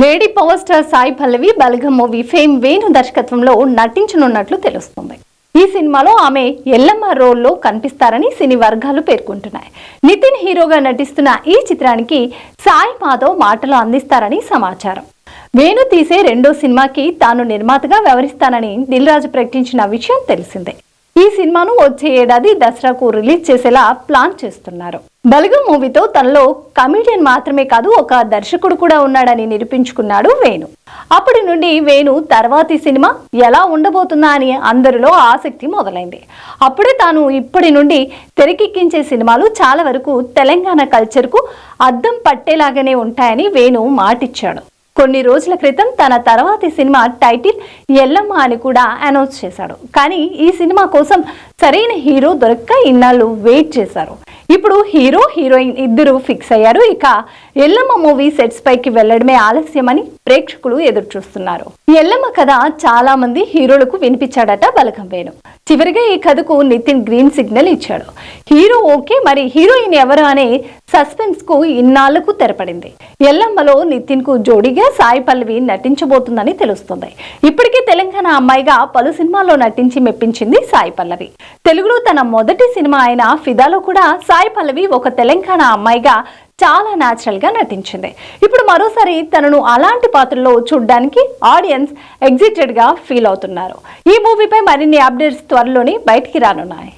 Lady power star Sai Pallavi Balagam movie fame Venu దర్శకత్వంలో నటించనున్నట్లు తెలుస్తుంది. ఈ సినిమాలో ఆమె ఎల్లమ్మ రోల్లో కనిపిస్తారని సినీ వర్గాలు పేర్కొంటున్నాయి. నితిన్ హీరోగా నటిస్తున్న ఈ చిత్రానికి సాయి మాధవ్ మాటలు అందిస్తారని సమాచారం. వేణు తీసే రెండో సినిమాకి తాను నిర్మాతగా వ్యవహరిస్తానని దిల్ రాజు ప్రకటించిన విషయం తెలిసిందే. ఈ సినిమాను వచ్చే ఏడాది దసరాకు రిలీజ్ చేసేలా ప్లాన్ చేస్తున్నారు. బలగం మూవీతో తనలో కమిడియన్ మాత్రమే కాదు ఒక దర్శకుడు కూడా ఉన్నాడని నిరూపించుకున్నాడు వేణు. అప్పటి నుండి వేణు తర్వాతి సినిమా ఎలా ఉండబోతుందా అని అందరిలో ఆసక్తి మొదలైంది. అప్పుడే తాను ఇప్పటి నుండి తెరకెక్కించే సినిమాలు చాలా వరకు తెలంగాణ కల్చర్కు అద్దం పట్టేలాగానే ఉంటాయని వేణు మాటిచ్చాడు. కొన్ని రోజుల క్రితం తన తర్వాతి సినిమా టైటిల్ ఎల్లమ్మ అని కూడా అనౌన్స్ చేశాడు. కానీ ఈ సినిమా కోసం సరైన హీరో దొరక్క ఇన్నాళ్ళు వెయిట్ చేశారు. ఇప్పుడు హీరో హీరోయిన్ ఇద్దరు ఫిక్స్ అయ్యారు. ఇక ఎల్లమ్మ మూవీ సెట్స్ పైకి వెళ్ళడమే ఆలస్యమని ప్రేక్షకులు ఎదురు చూస్తున్నారు ఎల్లమ్మ కథ చాలా మంది హీరోలకు వినిపించాడట బలకం వేణు. చివరిగా ఈ కథకు నితిన్ గ్రీన్ సిగ్నల్ ఇచ్చాడు. హీరో ఓకే మరి హీరోయిన్ ఎవరు అనే సస్పెన్స్కు ఇన్నాళ్ళకు తెరపడింది. ఎల్లమ్మలో నితిన్కు జోడీగా సాయి పల్లవి నటించబోతుందని తెలుస్తుంది. ఇప్పటికే తెలంగాణ అమ్మాయిగా పలు సినిమాల్లో నటించి మెప్పించింది సాయి పల్లవి. తెలుగులో తన మొదటి సినిమా అయిన ఫిదాలో కూడా సాయి పల్లవి ఒక తెలంగాణ అమ్మాయిగా చాలా న్యాచురల్గా నటించింది. ఇప్పుడు మరోసారి తనను అలాంటి పాత్రలో చూడడానికి ఆడియన్స్ ఎగ్జిటెడ్గా ఫీల్ అవుతున్నారు. ఈ మూవీపై మరిన్ని అప్డేట్స్ త్వరలోనే బయటికి రానున్నాయి.